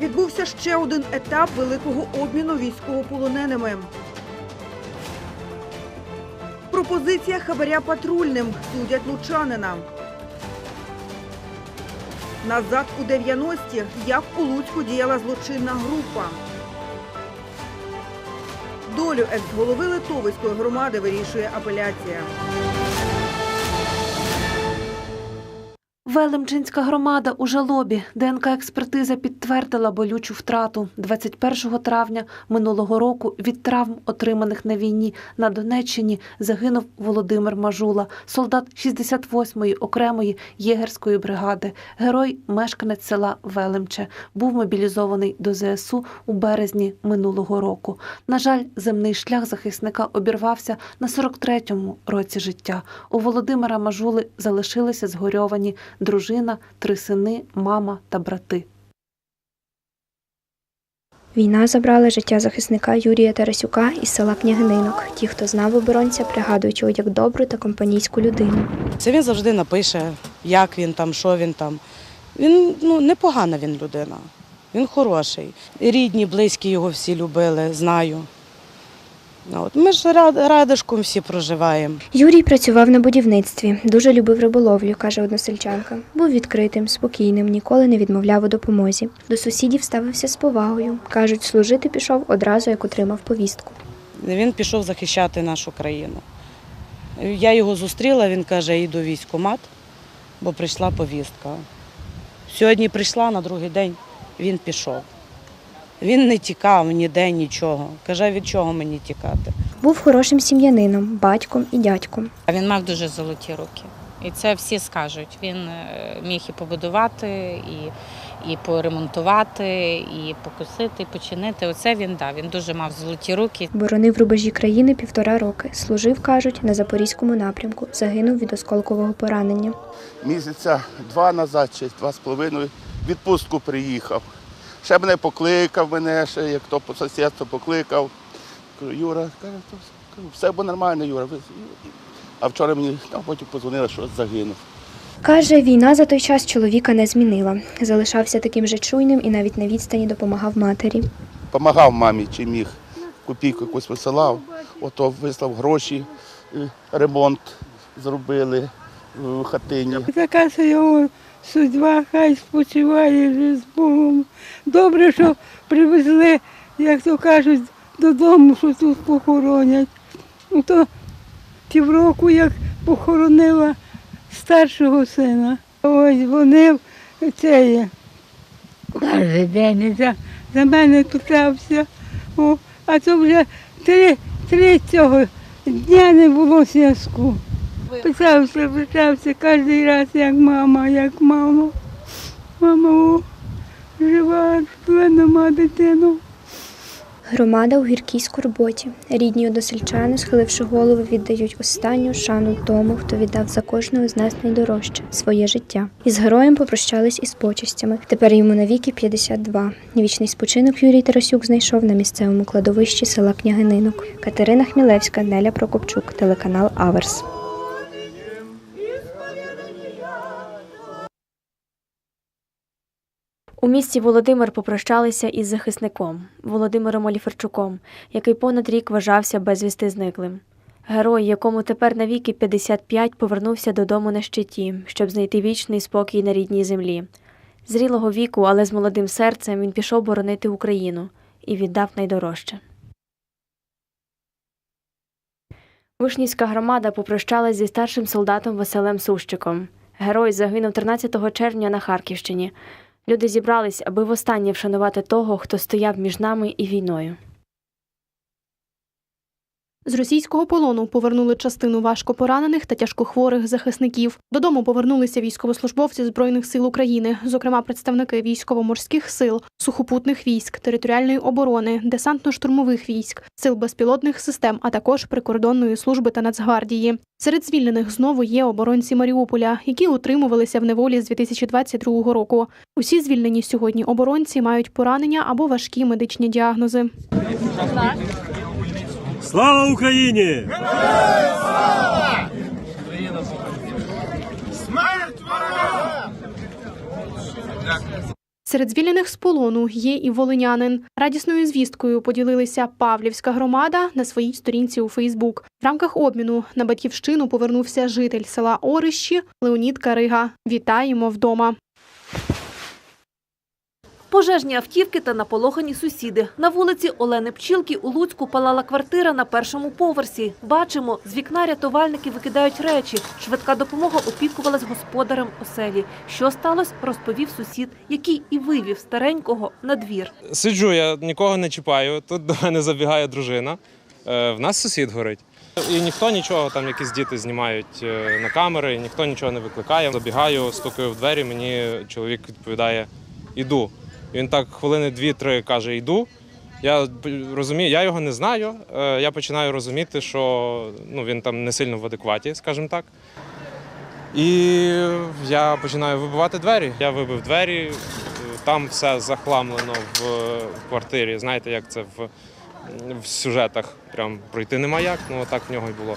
Відбувся ще один етап великого обміну військовополоненими. Пропозиція хабаря патрульним судять лучанина. Назад у 90-ті, як у Луцьку діяла злочинна група. Долю екс-голови Литовської громади вирішує апеляція. Велимчинська громада у жалобі. ДНК-експертиза підтвердила болючу втрату. 21 травня минулого року від травм, отриманих на війні на Донеччині, загинув Володимир Мажула, солдат 68-ї окремої єгерської бригади, герой, мешканець села Велимче. Був мобілізований до ЗСУ у березні минулого року. На жаль, земний шлях захисника обірвався на 43-му році життя. У Володимира Мажули залишилися згорьовані дружина, три сини, мама та брати. Війна забрала життя захисника Юрія Тарасюка із села Княгининок. Ті, хто знав оборонця, пригадують його як добру та компанійську людину. Це він завжди напише, як він там, що він там. Він ну, непогана він людина. Він хороший. Рідні, близькі його всі любили, знаю. Ну, От ми ж рад- радишком всі проживаємо. Юрій працював на будівництві, дуже любив риболовлю, каже односельчанка. Був відкритим, спокійним, ніколи не відмовляв у допомозі. До сусідів ставився з повагою. кажуть, служити пішов одразу, як отримав повістку. Він пішов захищати нашу країну. Я його зустріла, він каже, йду в військкомат, бо прийшла повістка. Сьогодні прийшла, на другий день він пішов. Він не тікав ніде нічого. Каже, від чого мені тікати? Був хорошим сім'янином, батьком і дядьком. А він мав дуже золоті руки. І це всі скажуть. Він е, міг і побудувати, і, і поремонтувати, і покосити, і починити. Оце він дав. Він дуже мав золоті руки. Боронив рубежі країни півтора роки. Служив, кажуть, на запорізькому напрямку. Загинув від осколкового поранення. місяця два назад, чи два з половиною, відпустку приїхав. Ще мене покликав, мене ще як то по сусідству покликав. Кажу, Юра, каже, «То все, кажу, все буде нормально, Юра. А вчора мені там потім подзвонили, що загинув. Каже, війна за той час чоловіка не змінила. Залишався таким же чуйним і навіть на відстані допомагав матері. Помагав мамі, чи міг. Копійку якусь висилав, ото вислав гроші, е, ремонт зробили в хатині. Така його судьба, хай спочиває вже з Богом. Добре, що привезли, як то кажуть, додому, що тут похоронять. Ну, то півроку як похоронила старшого сина. Ось вони це є. Кожен день за, за мене питався. О, а то вже три, три цього дня не було зв'язку. Писався, писався кожен раз, як мама, як мама. Мама о, жива, нема дитину. Громада у гіркій скорботі. Рідні односельчани, схиливши голови, віддають останню шану тому, хто віддав за кожного з нас найдорожче своє життя. Із героєм попрощались із почестями. Тепер йому навіки 52. Вічний спочинок Юрій Тарасюк знайшов на місцевому кладовищі села Княгининок. Катерина Хмілевська, Неля Прокопчук, телеканал Аверс. У місті Володимир попрощалися із захисником Володимиром Оліферчуком, який понад рік вважався безвісти зниклим. Герой, якому тепер навіки 55, повернувся додому на щиті, щоб знайти вічний спокій на рідній землі. Зрілого віку, але з молодим серцем він пішов боронити Україну і віддав найдорожче. Вишнівська громада попрощалась зі старшим солдатом Василем Сущиком. Герой загинув 13 червня на Харківщині. Люди зібрались, аби востаннє вшанувати того, хто стояв між нами і війною. З російського полону повернули частину важкопоранених та тяжкохворих захисників. Додому повернулися військовослужбовці Збройних сил України, зокрема представники військово-морських сил, сухопутних військ, територіальної оборони, десантно-штурмових військ, сил безпілотних систем, а також прикордонної служби та Нацгвардії. Серед звільнених знову є оборонці Маріуполя, які утримувалися в неволі з 2022 року. Усі звільнені сьогодні оборонці мають поранення або важкі медичні діагнози. Слава Україні! Серед звільнених з полону є і волинянин. Радісною звісткою поділилися Павлівська громада на своїй сторінці у Фейсбук. В рамках обміну на батьківщину повернувся житель села Орищі Леонід Карига. Вітаємо вдома. Пожежні автівки та наполохані сусіди. На вулиці Олени Пчілки у Луцьку палала квартира на першому поверсі. Бачимо, з вікна рятувальники викидають речі. Швидка допомога опікувалась господарем оселі. Що сталося, розповів сусід, який і вивів старенького на двір. Сиджу, я нікого не чіпаю. Тут до мене забігає дружина. Е, В нас сусід горить. І ніхто нічого, там якісь діти знімають е, на камери, ніхто нічого не викликає. Забігаю, стукаю в двері, мені чоловік відповідає: іду. Він так хвилини дві-три каже, йду. Я розумію, я його не знаю. Е, Я починаю розуміти, що ну, він там не сильно в адекваті, скажімо так. І я починаю вибивати двері. Я вибив двері, там все захламлено в квартирі. Знаєте, як це в, в сюжетах прям пройти нема як, ну так в нього й було.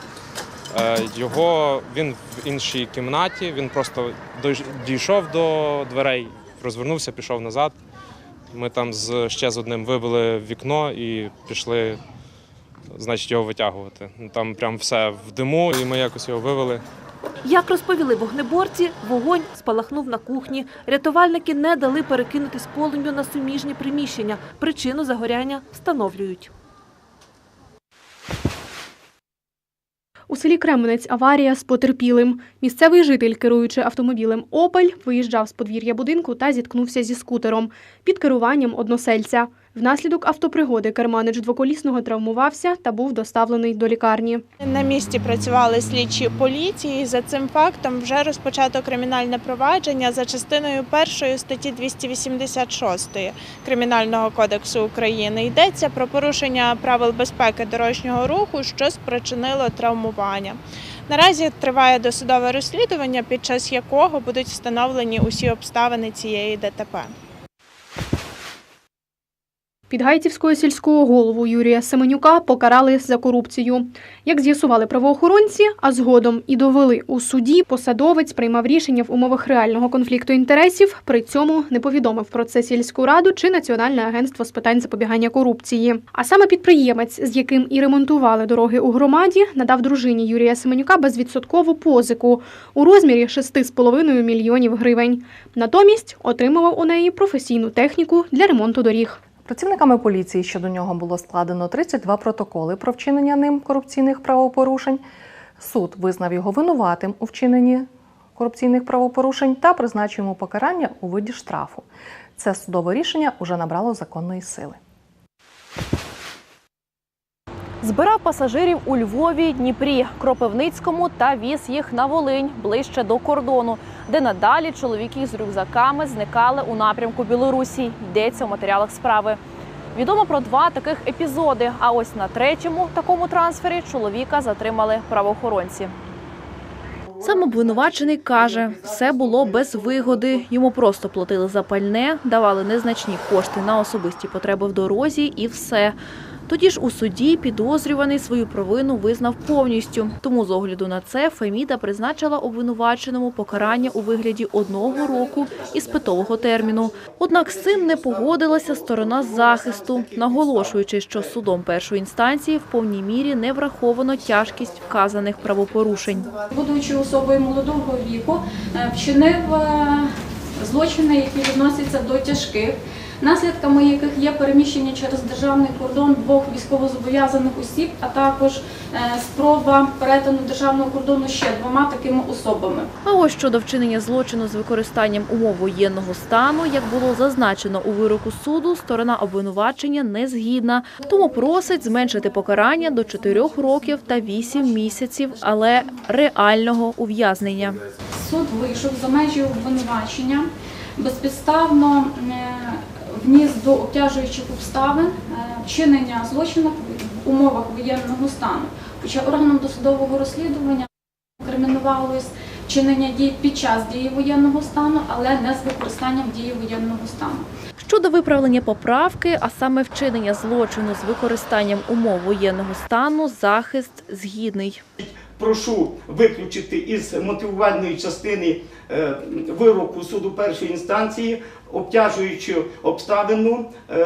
Е, Його він в іншій кімнаті, він просто дійшов до дверей, розвернувся, пішов назад. Ми там з, ще з одним вибили вікно і пішли, значить, його витягувати. Ну, Там прям все в диму, і ми якось його вивели. Як розповіли вогнеборці, вогонь спалахнув на кухні. Рятувальники не дали перекинутись полум'ю на суміжні приміщення. Причину загоряння встановлюють. У селі Кременець аварія з потерпілим. Місцевий житель, керуючи автомобілем Опель, виїжджав з подвір'я будинку та зіткнувся зі скутером під керуванням односельця. Внаслідок автопригоди керманич двоколісного травмувався та був доставлений до лікарні. На місці працювали слідчі поліції. За цим фактом вже розпочато кримінальне провадження за частиною першої статті 286 Кримінального кодексу України. Йдеться про порушення правил безпеки дорожнього руху, що спричинило травмування. Наразі триває досудове розслідування, під час якого будуть встановлені усі обставини цієї ДТП. Підгайцівського сільського голову Юрія Семенюка покарали за корупцію. Як з'ясували правоохоронці, а згодом і довели у суді, посадовець приймав рішення в умовах реального конфлікту інтересів. При цьому не повідомив про це сільську раду чи Національне агентство з питань запобігання корупції. А саме підприємець, з яким і ремонтували дороги у громаді, надав дружині Юрія Семенюка безвідсоткову позику у розмірі 6,5 мільйонів гривень. Натомість отримував у неї професійну техніку для ремонту доріг. Працівниками поліції щодо нього було складено 32 протоколи про вчинення ним корупційних правопорушень. Суд визнав його винуватим у вчиненні корупційних правопорушень та призначив йому покарання у виді штрафу. Це судове рішення уже набрало законної сили. Збирав пасажирів у Львові, Дніпрі, Кропивницькому та віз їх на Волинь ближче до кордону, де надалі чоловіки з рюкзаками зникали у напрямку Білорусі. Йдеться у матеріалах справи. Відомо про два таких епізоди. А ось на третьому такому трансфері чоловіка затримали правоохоронці. Сам обвинувачений каже, все було без вигоди. Йому просто платили за пальне, давали незначні кошти на особисті потреби в дорозі і все. Тоді ж у суді підозрюваний свою провину визнав повністю. Тому з огляду на це Феміда призначила обвинуваченому покарання у вигляді одного року іспитового терміну. Однак з цим не погодилася сторона захисту, наголошуючи, що судом першої інстанції в повній мірі не враховано тяжкість вказаних правопорушень. будучи особою молодого віку, е, вчинив е, злочини, які відносяться до тяжких, наслідками яких є переміщення через державний кордон двох військовозобов'язаних осіб, а також е, спроба перетину державного кордону ще двома такими особами. А ось щодо вчинення злочину з використанням умов воєнного стану, як було зазначено у вироку суду, сторона обвинувачення не згідна, тому просить зменшити покарання до 4 років та 8 місяців, але реального ув'язнення. Суд вийшов за межі обвинувачення, безпідставно е, вніс до обтяжуючих обставин е, вчинення злочину в умовах воєнного стану. Хоча органом досудового розслідування кримінувалось вчинення дій під час дії воєнного стану, але не з використанням дії воєнного стану. Щодо виправлення поправки, а саме вчинення злочину з використанням умов воєнного стану, захист згідний. Прошу виключити із мотивувальної частини е, вироку суду першої інстанції, обтяжуючи обставину е,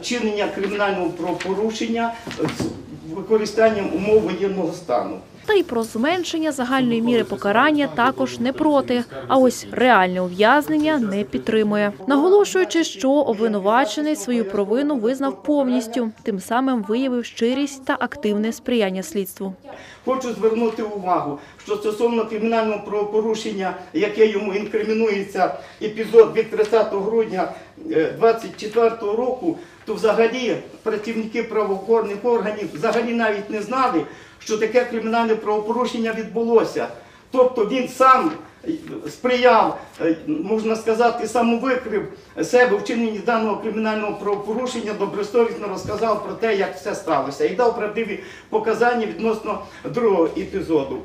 вчинення кримінального правопорушення з використанням умов воєнного стану. Та й про зменшення загальної міри покарання також не проти. А ось реальне ув'язнення не підтримує, наголошуючи, що обвинувачений свою провину визнав повністю, тим самим виявив щирість та активне сприяння слідству. Хочу звернути увагу, що стосовно кримінального правопорушення, яке йому інкримінується епізод від 30 грудня 24 року, то взагалі працівники правоохоронних органів взагалі навіть не знали, що таке кримінальне правопорушення відбулося. Тобто він сам е, сприяв, е, можна сказати, самовикрив себе в чиненні даного кримінального правопорушення, добросовісно розказав про те, як все сталося, і дав правдиві показання відносно другого епізоду.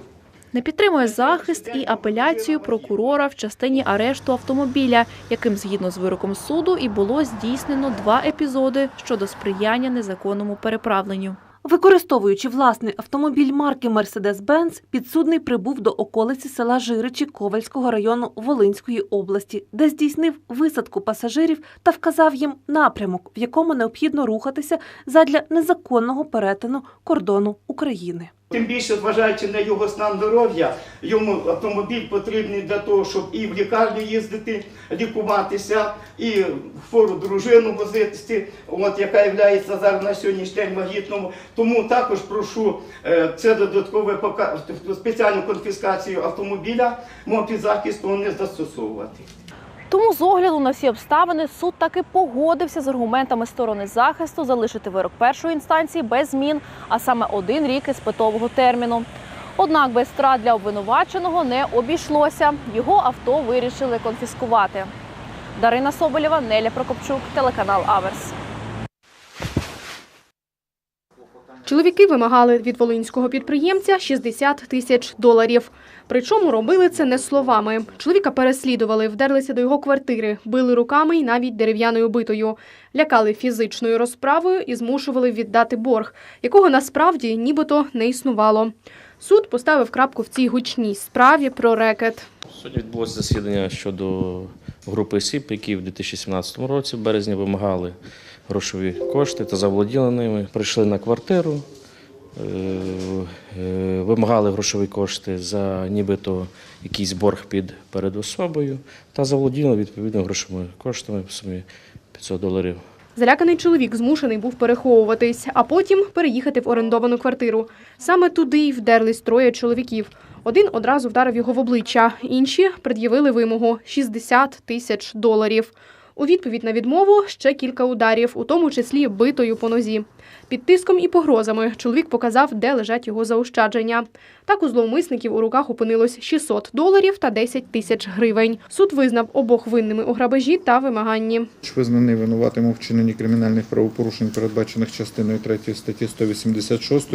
Не підтримує захист і апеляцію прокурора в частині арешту автомобіля, яким згідно з вироком суду і було здійснено два епізоди щодо сприяння незаконному переправленню. Використовуючи власний автомобіль марки Мерседес-Бенц, підсудний прибув до околиці села Жиричі Ковальського району Волинської області, де здійснив висадку пасажирів та вказав їм напрямок, в якому необхідно рухатися задля незаконного перетину кордону України. Тим більше, зважаючи на його стан здоров'я, йому автомобіль потрібний для того, щоб і в лікарню їздити, лікуватися, і хвору дружину возити, от, яка є зараз на сьогоднішній день вагітному. Тому також прошу е, це додаткове спеціальну конфіскацію автомобіля, мого підзахисту не застосовувати. Тому з огляду на всі обставини суд таки погодився з аргументами сторони захисту залишити вирок першої інстанції без змін, а саме один рік із питового терміну. Однак без втрат для обвинуваченого не обійшлося. Його авто вирішили конфіскувати. Дарина Соболєва, Неля Прокопчук, телеканал Аверс. Чоловіки вимагали від волинського підприємця 60 тисяч доларів. Причому робили це не словами. Чоловіка переслідували, вдерлися до його квартири, били руками і навіть дерев'яною битою, лякали фізичною розправою і змушували віддати борг, якого насправді нібито не існувало. Суд поставив крапку в цій гучній справі про рекет. Сьогодні відбулося засідання щодо групи осіб, які в 2017 році в березні вимагали грошові кошти та заволоділи ними. Прийшли на квартиру, вимагали грошові кошти за нібито якийсь борг під перед особою та заволоділи відповідно грошовими коштами в сумі 500 доларів. Заляканий чоловік змушений був переховуватись, а потім переїхати в орендовану квартиру. Саме туди й вдерлись троє чоловіків. Один одразу вдарив його в обличчя, інші пред'явили вимогу 60 тисяч доларів. У відповідь на відмову ще кілька ударів, у тому числі битою по нозі. Під тиском і погрозами чоловік показав, де лежать його заощадження. Так у зловмисників у руках опинилось 600 доларів та 10 тисяч гривень. Суд визнав обох винними у грабежі та вимаганні. Визнаний винуватим у вчиненні кримінальних правопорушень, передбачених частиною 3 статті 186,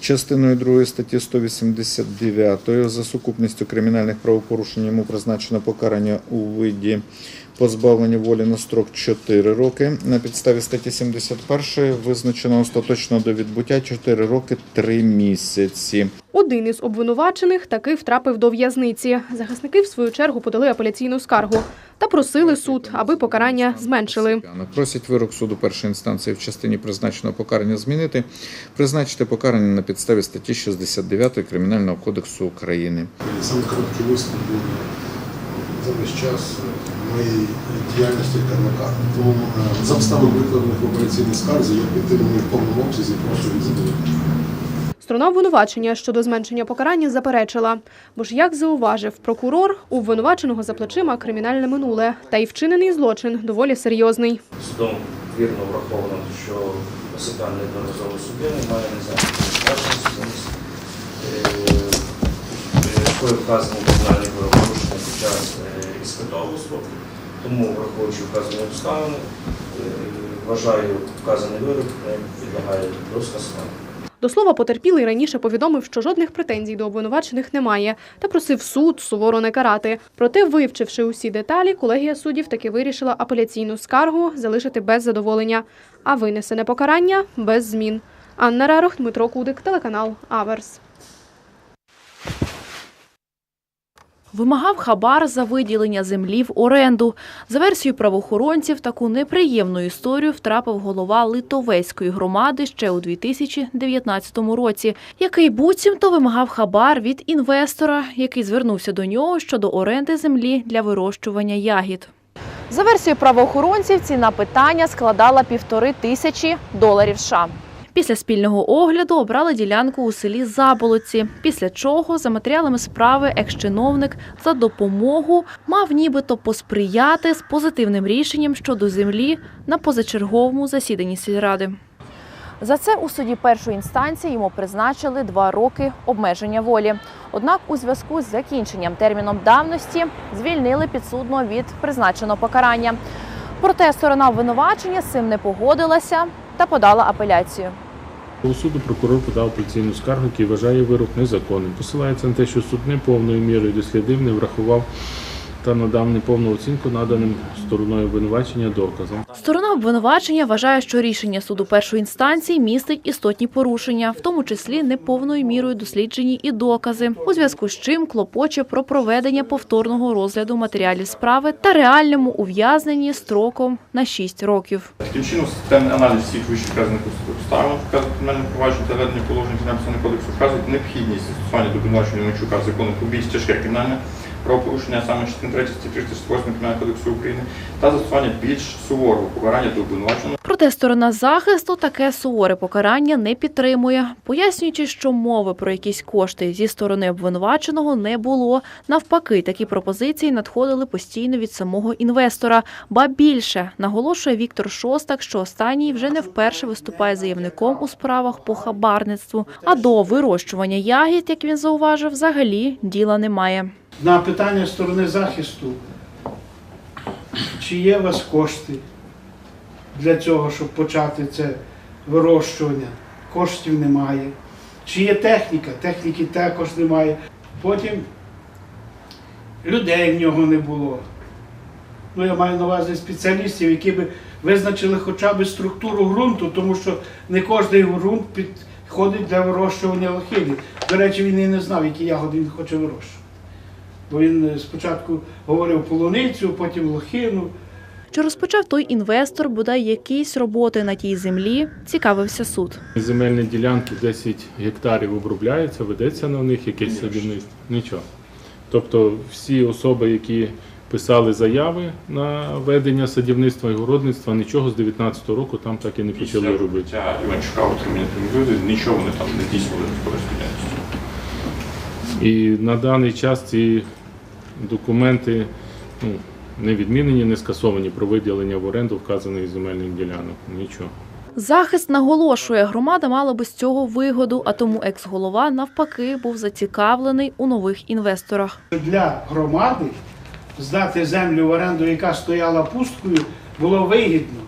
частиною 2 статті 189. За сукупністю кримінальних правопорушень йому призначено покарання у виді позбавлення волі на строк 4 роки. На підставі статті 71 визначено остаточно до відбуття 4 роки 3 місяці. Один із обвинувачених таки втрапив до в'язниці. Захисники, в свою чергу, подали апеляційну скаргу та просили суд, аби покарання зменшили. Просять вирок суду першої інстанції в частині призначеного покарання змінити, призначити покарання на підставі статті 69 Кримінального кодексу України. Саме короткий виступ був за весь час моєї діяльності як адвоката. Тому е, за обставин викладених в операційній скарзі я підтримую в повному обсязі прошу їх задовольнити. Сторона обвинувачення щодо зменшення покарання заперечила. Бо ж, як зауважив прокурор, у обвинуваченого за плечима кримінальне минуле, та й вчинений злочин доволі серйозний. Судом вірно враховано, що Осипян неодноразово судимий, має незаконну судимість, якою вказані кримінальні правопорушення під час е, іспитового строку. Тому, враховуючи вказані обставини, е, вважаю вказаний вирок підлягає до скасування. До слова, потерпілий раніше повідомив, що жодних претензій до обвинувачених немає, та просив суд суворо не карати. Проте, вивчивши усі деталі, колегія суддів таки вирішила апеляційну скаргу залишити без задоволення, а винесене покарання без змін. Анна Рарох, Дмитро Кудик, телеканал Аверс. Вимагав хабар за виділення землі в оренду. За версією правоохоронців, таку неприємну історію втрапив голова Литовецької громади ще у 2019 році, який буцімто вимагав хабар від інвестора, який звернувся до нього щодо оренди землі для вирощування ягід. За версією правоохоронців, ціна питання складала півтори тисячі доларів США. Після спільного огляду обрали ділянку у селі Заболоці, після чого, за матеріалами справи, екс-чиновник за допомогу мав нібито посприяти з позитивним рішенням щодо землі на позачерговому засіданні сільради. За це у суді першої інстанції йому призначили два роки обмеження волі. Однак, у зв'язку з закінченням терміном давності звільнили підсудного від призначеного покарання. Проте сторона обвинувачення з цим не погодилася та подала апеляцію. У суду прокурор подав апеляційну скаргу, який вважає вирок незаконним. Посилається на те, що суд не повною мірою дослідив, не врахував та надав неповну оцінку наданим стороною обвинувачення доказам. Сторона обвинувачення вважає, що рішення суду першої інстанції містить істотні порушення, в тому числі неповною мірою досліджені і докази, у зв'язку з чим клопоче про проведення повторного розгляду матеріалів справи та реальному ув'язненні строком на 6 років. Таким чином, системний аналіз всіх вищевказаних обставин, вказаних кримінальне провадження та ведення положень Кримінального кодексу вказують необхідність застосування до обвинувачення Мельчука закону про більш тяжке кримінальне правопорушення, а саме частини 3 статті 308 Кримінального кодексу України, та застосування більш суворого покарання до обвинуваченого Проте сторона захисту таке суворе покарання не підтримує, пояснюючи, що мови про якісь кошти зі сторони обвинуваченого не було. Навпаки, такі пропозиції надходили постійно від самого інвестора. Ба більше наголошує Віктор Шостак, що останній вже не вперше виступає заявником у справах по хабарництву. А до вирощування ягід, як він зауважив, взагалі діла немає. На питання сторони захисту, чи є у вас кошти для цього, щоб почати це вирощування? Коштів немає. Чи є техніка? Техніки також немає. Потім людей в нього не було. Ну, я маю на увазі спеціалістів, які би визначили хоча б структуру ґрунту, тому що не кожен ґрунт підходить для вирощування лохини. До речі, він і не знав, які ягоди він хоче вирощувати. Бо він е, спочатку говорив полуницю, потім лохину. Чи розпочав той інвестор бодай якісь роботи на тій землі? Цікавився суд. Земельні ділянки 10 гектарів обробляються, ведеться на них якесь садівництво. Нічого. Тобто всі особи, які писали заяви на ведення садівництва і городництва, нічого з 19 року там так і не почали робити. Іванчука отримання люди, нічого вони там не дійсно не. І на даний час ці документи ну, не відмінені, не скасовані про виділення в оренду вказаних земельних ділянок. Нічого. Захист наголошує, громада мала би з цього вигоду, а тому екс-голова навпаки був зацікавлений у нових інвесторах. Для громади здати землю в оренду, яка стояла пусткою, було вигідно.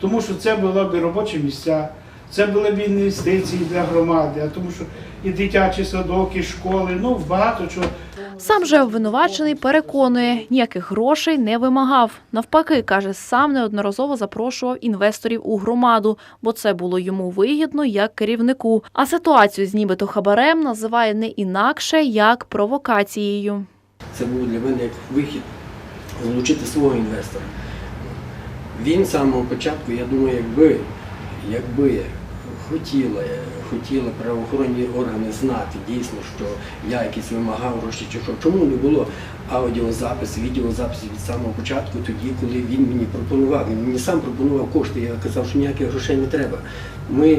Тому що це були б робочі місця, це були б інвестиції для громади, а тому що і дитячі садок, і школи, ну багато чого. Сам же обвинувачений переконує, ніяких грошей не вимагав. Навпаки, каже, сам неодноразово запрошував інвесторів у громаду, бо це було йому вигідно як керівнику. А ситуацію з нібито хабарем називає не інакше як провокацією. Це був для мене як вихід залучити свого інвестора. Він з самого початку, я думаю, якби, якби хотіли, хотіли правоохоронні органи знати дійсно, що я якийсь вимагав гроші чи що, чому не було аудіозапис, відеозапис від самого початку, тоді, коли він мені пропонував. Він мені сам пропонував кошти, я казав, що ніяких грошей не треба. Ми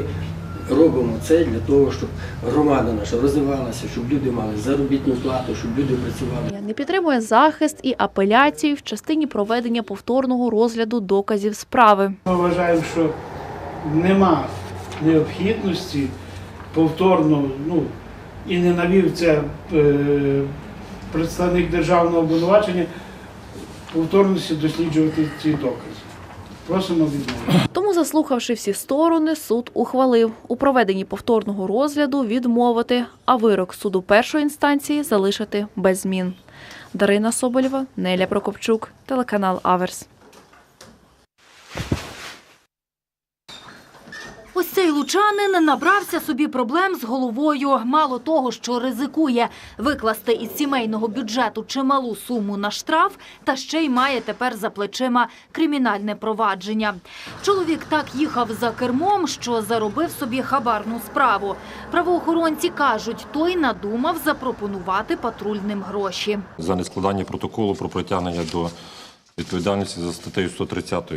робимо це для того, щоб громада наша розвивалася, щоб люди мали заробітну плату, щоб люди працювали. Не підтримує захист і апеляцію в частині проведення повторного розгляду доказів справи. Ми вважаємо, що нема необхідності повторно, ну і не навів це е, представник державного обвинувачення повторності досліджувати ці докази. Просимо відмовити. Тому, заслухавши всі сторони, суд ухвалив у проведенні повторного розгляду відмовити, а вирок суду першої інстанції залишити без змін. Дарина Соболєва, Неля Прокопчук, телеканал Аверс. Ось це Цей лучанин набрався собі проблем з головою. Мало того, що ризикує викласти із сімейного бюджету чималу суму на штраф, та ще й має тепер за плечима кримінальне провадження. Чоловік так їхав за кермом, що заробив собі хабарну справу. Правоохоронці кажуть, той надумав запропонувати патрульним гроші. за нескладання протоколу про притягнення до відповідальності за статтею 130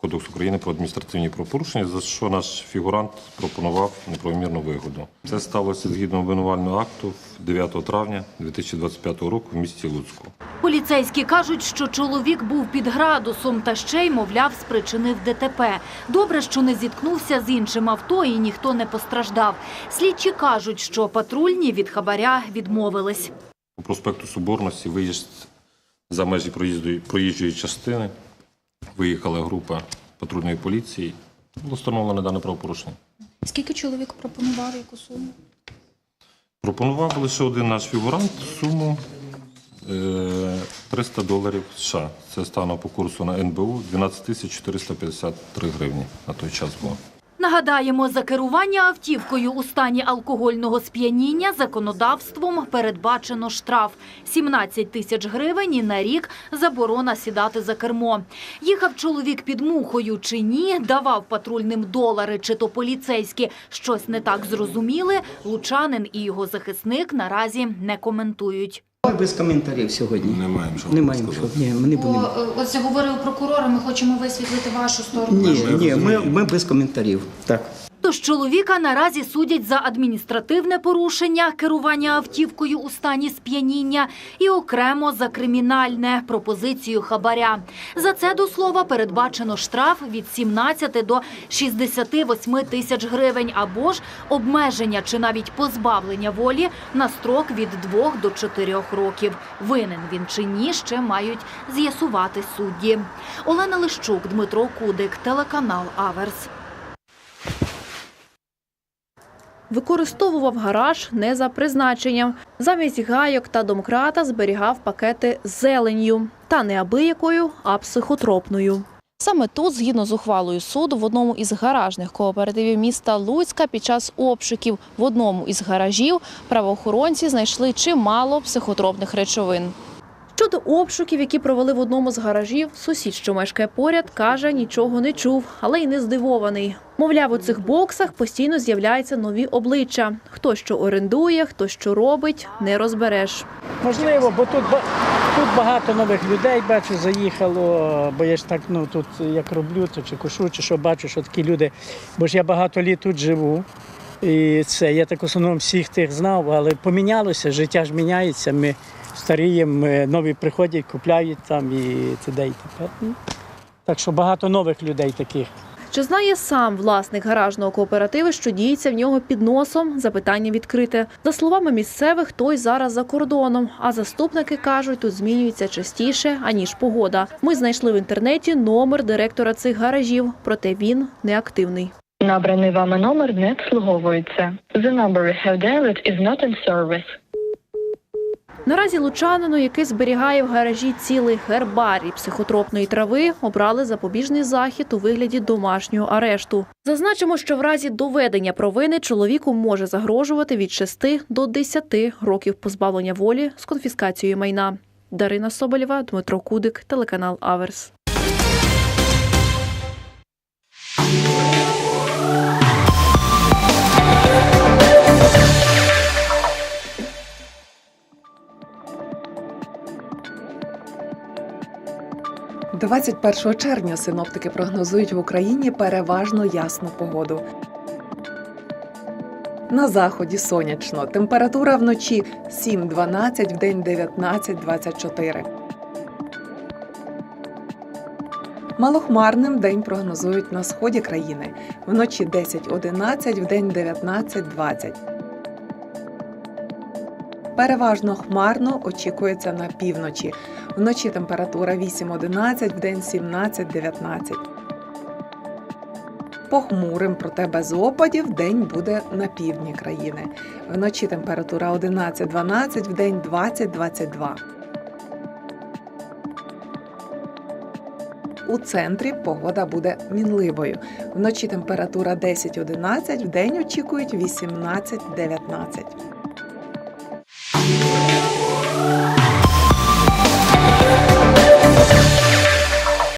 Кодексу України про адміністративні правопорушення, за що наш фігурант пропонував неправомірну вигоду. Це сталося згідно обвинувального акту 9 травня 2025 року в місті Луцьку. Поліцейські кажуть, що чоловік був під градусом та ще й, мовляв, спричинив ДТП. Добре, що не зіткнувся з іншим авто і ніхто не постраждав. Слідчі кажуть, що патрульні від хабаря відмовились. По проспекту Соборності виїзд за межі проїжджої частини виїхала група патрульної поліції. Було встановлено дане правопорушення. Скільки чоловік пропонував яку суму? Пропонував лише один наш фігурант суму е, 300 доларів США. Це станом по курсу на НБУ 12 тисяч 453 гривні на той час було. Нагадаємо, за керування автівкою у стані алкогольного сп'яніння законодавством передбачено штраф – 17 тисяч гривень і на рік заборона сідати за кермо. Їхав чоловік під мухою чи ні, давав патрульним долари чи то поліцейські щось не так зрозуміли, лучанин і його захисник наразі не коментують. Без коментарів сьогодні. Не маємо що Не маємо що. Ні, ми не будемо. Ось говорив прокурор, ми хочемо висвітлити вашу сторону. Ні, ні, ми, ми без коментарів. Так. Тож чоловіка наразі судять за адміністративне порушення, керування автівкою у стані сп'яніння і окремо за кримінальне пропозицію хабаря. За це, до слова, передбачено штраф від 17 до 68 тисяч гривень або ж обмеження чи навіть позбавлення волі на строк від 2 до 4 років. Винен він чи ні, ще мають з'ясувати судді. Олена Лищук, Дмитро Кудик, телеканал Аверс. Використовував гараж не за призначенням. Замість гайок та домкрата зберігав пакети з зеленню. Та не абиякою, а психотропною. Саме тут, згідно з ухвалою суду, в одному із гаражних кооперативів міста Луцька під час обшуків в одному із гаражів правоохоронці знайшли чимало психотропних речовин. Щодо обшуків, які провели в одному з гаражів, сусід, що мешкає поряд, каже, нічого не чув, але й не здивований. Мовляв, у цих боксах постійно з'являються нові обличчя. Хто що орендує, хто що робить, не розбереш. Можливо, бо тут, тут багато нових людей, бачу, заїхало, бо я ж так ну, тут як роблю, то чи кошу, чи що бачу, що такі люди. Бо ж я багато літ тут живу. І це я так в основному всіх тих знав, але помінялося, життя ж міняється. Ми старіємо, нові приходять, купляють там і туди і тепер. Ну, Так що багато нових людей таких. Чи знає сам власник гаражного кооперативу, що діється в нього під носом? Запитання відкрите. За словами місцевих, той зараз за кордоном. А заступники кажуть, тут змінюється частіше аніж погода. Ми знайшли в інтернеті номер директора цих гаражів, проте він неактивний. Набраний вами номер не обслуговується. The number you have dialed is not in service. Наразі лучанину, який зберігає в гаражі цілий гербарій психотропної трави, обрали запобіжний захід у вигляді домашнього арешту. Зазначимо, що в разі доведення провини чоловіку може загрожувати від 6 до 10 років позбавлення волі з конфіскацією майна. Дарина Соболєва, Дмитро Кудик, телеканал Аверс. – 21 червня синоптики прогнозують в Україні переважно ясну погоду. На заході сонячно. Температура вночі 7-12, вдень 19-24. Малохмарним день прогнозують на сході країни. Вночі 10-11, вдень 19-20. Переважно хмарно очікується на півночі. Вночі температура 8-11, вдень 17-19. Похмурим, проте без опадів, день буде на півдні країни. Вночі температура 11-12, вдень 20-22. У центрі погода буде мінливою. Вночі температура 10-11, вдень очікують 18-19.